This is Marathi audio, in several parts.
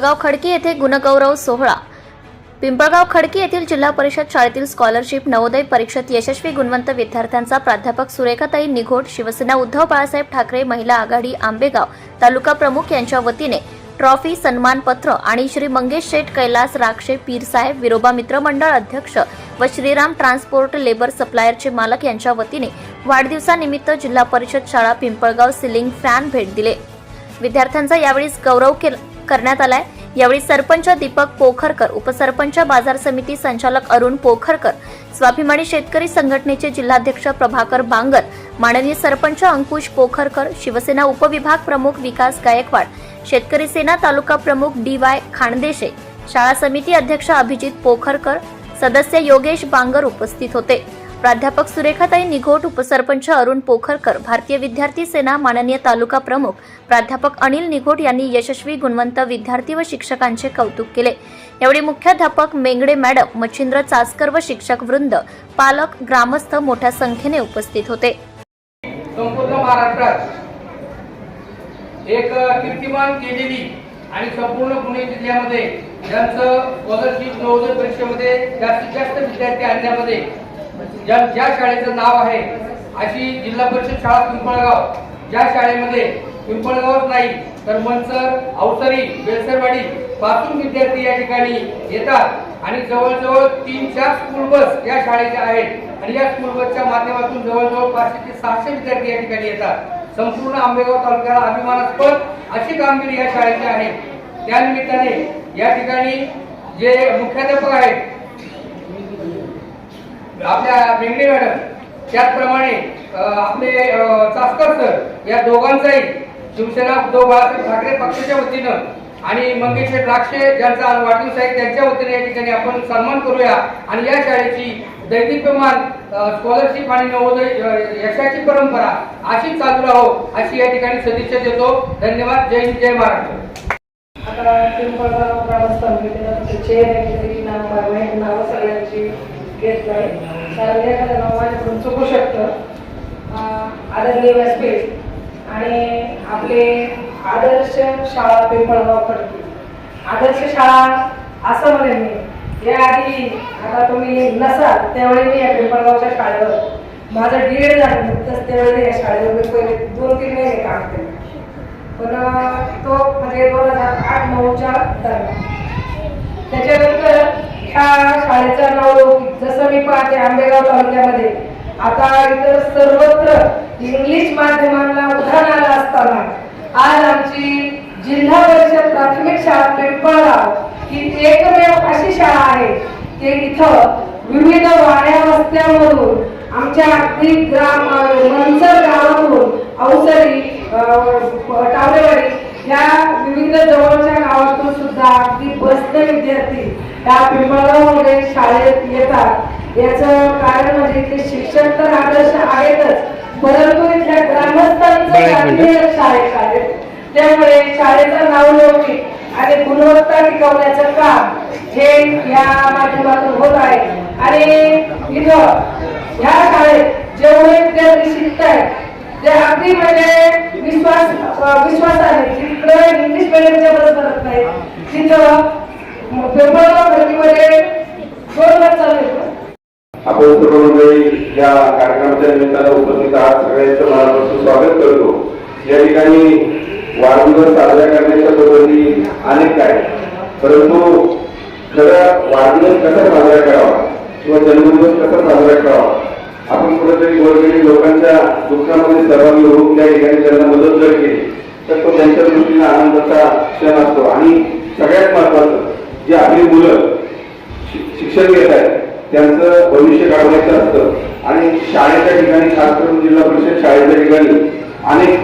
पिंपळगाव खडकी येथे गुणगौरव सोहळा. पिंपळगाव खडकी येथील जिल्हा परिषद शाळेतील स्कॉलरशिप नवोदय परीक्षेत यशस्वी गुणवंत विद्यार्थ्यांचा प्राध्यापक सुरेखाताई निघोट शिवसेना उद्धव बाळासाहेब ठाकरे महिला आघाडी आंबेगाव तालुका प्रमुख यांच्या वतीने ट्रॉफी सन्मानपत्र आणि श्री मंगेश शेठ कैलास राक्षे पीरसाहेब विरोबा मित्रमंडळ अध्यक्ष व श्रीराम ट्रान्सपोर्ट लेबर सप्लायरचे मालक यांच्या वतीने वाढदिवसानिमित्त जिल्हा परिषद शाळा पिंपळगाव सिलिंग फॅन भेट दिले. विद्यार्थ्यांचा यावेळी गौरव केल- करण्यात आलाय. यावेळी सरपंच दीपक पोखरकर उपसरपंच बाजार समिती संचालक अरुण पोखरकर स्वाभिमानी शेतकरी संघटनेचे जिल्हाध्यक्ष प्रभाकर बांगर माननीय सरपंच अंकुश पोखरकर शिवसेना उपविभाग प्रमुख विकास गायकवाड शेतकरी सेना तालुका प्रमुख डी वाय खानदेशे शाळा समिती अध्यक्ष अभिजित पोखरकर सदस्य योगेश बांगर उपस्थित होते. प्राध्यापक सुरेखाताई निघोट उपसरपंच अरुण पोखरकर भारतीय विद्यार्थी सेना माननीय तालुका प्रमुख प्राध्यापक अनिल निघोट यांनी यशस्वी गुणवंत विद्यार्थी व शिक्षकांचे कौतुक केले. यावेळी मुख्याध्यापक मेंगडे मॅडम मच्छिंद्र चासकर व शिक्षक वृंद पालक ग्रामस्थ मोठ्या संख्येने उपस्थित होते. संपूर्ण महाराष्ट्रात एक कीर्तिमान केलेली आणि संपूर्ण पुणे जिल्ह्यामध्ये ज्यांचं स्कॉलरशिप नवोदय परीक्षेमध्ये जास्तीत जास्त विद्यार्थी आणण्यामध्ये ज्या ज्या शाळेचं नाव आहे अशी जिल्हा परिषद शाळा पिंपळगाव. ज्या शाळेमध्ये पिंपळगावच नाही तर मनसर अवसरी बेलसरवाडी पासून विद्यार्थी या ठिकाणी येतात. आणि जवळजवळ तीन चार स्कूल बस या शाळेच्या आहेत. आणि या स्कूल बसच्या माध्यमातून जवळजवळ पाचशे ते सहाशे विद्यार्थी या ठिकाणी येतात. संपूर्ण आंबेगाव तालुक्याला अभिमानास्पद अशी कामगिरी या शाळेची आहे. त्या निमित्ताने या ठिकाणी जे मुख्याध्यापक आहेत आपल्या मेंगडे मॅडम त्याचप्रमाणे आपले चास्कर सर या दोघांचाही शिवसेना उद्धव बाळासाहेब ठाकरे पक्षाच्या वतीनं आणि मंगेश द्राक्षे ज्यांचा वाटून साहेब त्यांच्या वतीने या ठिकाणी आपण सन्मान करूया. आणि या शाळेची दैदिप्यमान स्कॉलरशिप आणि नवोदय यशाची परंपरा अशी चालू राहो अशी या ठिकाणी सदिच्छा देतो. धन्यवाद. जय हिंद जय महाराष्ट्र. आता पिंपळगाव ग्रामस्थ समितीनं चेअर नाव सगळ्यांची. घेतलं आहे कारण एखादं नाव माझ्याकडून चुकू शकतं. आदरणीय व्यासपीठ आणि आपले आदर्श शाळा पिंपळगाव पडते आदर्श शाळा असं म्हणेन मी. याआधी आता तुम्ही नसाल त्यावेळी मी या पिंपळगावच्या शाळेवर. माझं डी एड झालं नुकतंच त्यावेळी या शाळेवर मी पहिले दोन तीन महिने काम केलं. पण तो म्हणजे दोन हजार आठ नऊच्या दरम्यान. त्याच्यानंतर ह्या शाळेचं नाव जसं मी पाहते आंबेगाव तालुक्यामध्ये. आता इतर सर्वत्र इंग्लिश माध्यमांना उधाण आलं असताना आज आमची जिल्हा परिषद प्राथमिक शाळा पिंपळगाव ही एकमेव अशी शाळा आहे. की इथं विविध वाड्या वस्त्यांमधून आमच्या अगदी ग्राम मनसर गावातून अवसरी अं, टावरेवाडी या विविध जवळच्या गावातून सुद्धा अगदी बसने विद्यार्थी या पिंपळगावमध्ये शाळेत येतात. याचं कारण म्हणजे इथे शिक्षण तर आदर्श आहेतच परंतु इथल्या ग्रामस्थांचं शाळेत आहे. त्यामुळे शाळेचं नावलौकिक आणि गुणवत्ता टिकवण्याचं काम हे या माध्यमातून होत आहे. आणि इथं ह्या शाळेत जेवढे विद्यार्थी शिकत आहेत ते अगदी म्हणजे विश्वास अं, विश्वासाने जिकडे इंग्लिश मिडियमच्या बरोबर नाही तिथं पेपरगाव खडकीमध्ये दोन वर्ष चालू आहे. आपण सर्व मंडळी या कार्यक्रमाच्या निमित्तानं उपस्थित आहात. सगळ्यांचं मनापासून स्वागत करतो. या ठिकाणी वाढदिवस साजरा करण्याच्या पद्धती अनेक आहेत. परंतु खरं वाढदिवस कसा साजरा करावा किंवा जन्मदिवस कसा साजरा करावा आपण कुठेतरी गोरगरीब लोकांच्या दुःखामध्ये सहभागी होऊन त्या ठिकाणी त्यांना मदत जर केली तर तो त्यांच्या दृष्टीने आनंदाचा क्षण असतो. आणि सगळ्यात महत्वाचं जी आपली मुलं शि- शिक्षण घेत आहेत त्यांचं भविष्य घडवायचं असतं. आणि शाळेच्या ठिकाणी खास करून जिल्हा परिषद शाळेच्या ठिकाणी अनेक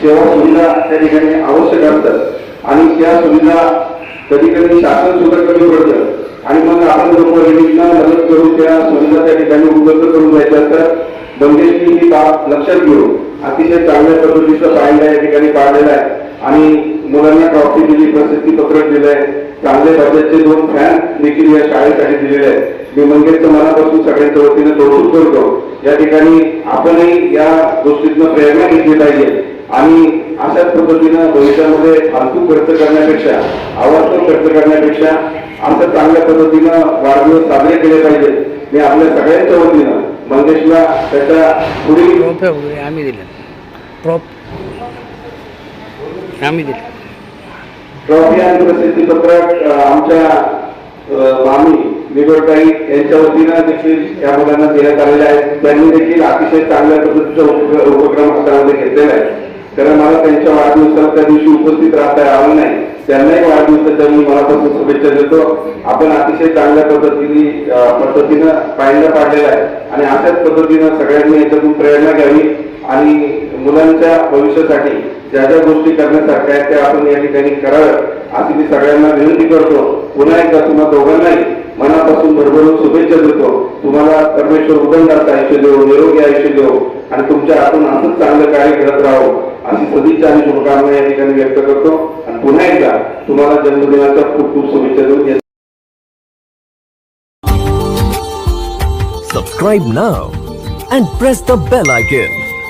सेवा सुविधा त्या ठिकाणी आवश्यक असतात आणि त्या सुविधा कधी कधी शासन सुद्धा कमी पडतं. आणि मग आपण लोक मदत करून त्या सुविधा त्या ठिकाणी उपलब्ध करून द्यायच्या असतात. बंदेशनी ही बाब लक्षात घेऊन अतिशय चांगल्या पद्धतीचं पाहिलं या ठिकाणी पाळलेलं आहे. आणि मुलांना ट्रॉफी दिली प्रसिद्धी पत्रक दिलंय. चांगले बजेटचे दोन फॅन देखील या शाळेसाठी दिलेले आहेत. मी मंगेशचं मनापासून सगळ्यांच्या वतीने कौतुक करतो. या ठिकाणी आपणही या गोष्टीतनं प्रेरणा घेतली पाहिजे. आणि अशाच पद्धतीनं भविष्यामध्ये फालतू खर्च करण्यापेक्षा आवाज खर्च करण्यापेक्षा असं चांगल्या पद्धतीनं वाढदिवस साजरे केले पाहिजेत मी आपल्या सगळ्यांच्या वतीनं मंगेशला त्याच्या पुढील आम्ही दिलं. आम्ही दिले. ट्रॉफी आणि प्रसिद्धीपत्रक आमच्या मामी निवडताई यांच्या वतीनं देखील या मुलांना देण्यात आलेले आहेत त्यांनी देखील अतिशय चांगल्या पद्धतीचा उपक्रम हातामध्ये घेतलेला आहे. कारण मला त्यांच्या वाढदिवसाला त्या दिवशी उपस्थित राहता आलं नाही. त्यांनाही वाढदिवसाच्या मी मनापासून शुभेच्छा देतो. आपण अतिशय चांगल्या पद्धतीने पद्धतीनं पायंडा पाडलेला आहे. आणि अशाच पद्धतीनं सगळ्यांनी याच्यातून प्रेरणा घ्यावी. आणि मुलांच्या भविष्यासाठी ज्या ज्या गोष्टी करण्यासारख्या आहेत त्या आपण या ठिकाणी कराव्यात. अशी मी सगळ्यांना विनंती करतो पुन्हा एकदा तुम्हा दोघांनाही मनापासून भरभरून शुभेच्छा देतो. तुम्हाला परमेश्वर उदंडाचं आयुष्य देऊ निरोगी आयुष्य देऊ आणि तुमच्या हातून असंच चांगलं कार्य करत राहो अशी सदिच्छा आणि शुभकामना या ठिकाणी व्यक्त करतो. आणि पुन्हा एकदा तुम्हाला जन्मदिनाच्या खूप खूप शुभेच्छा देऊन Subscribe now and press the bell icon.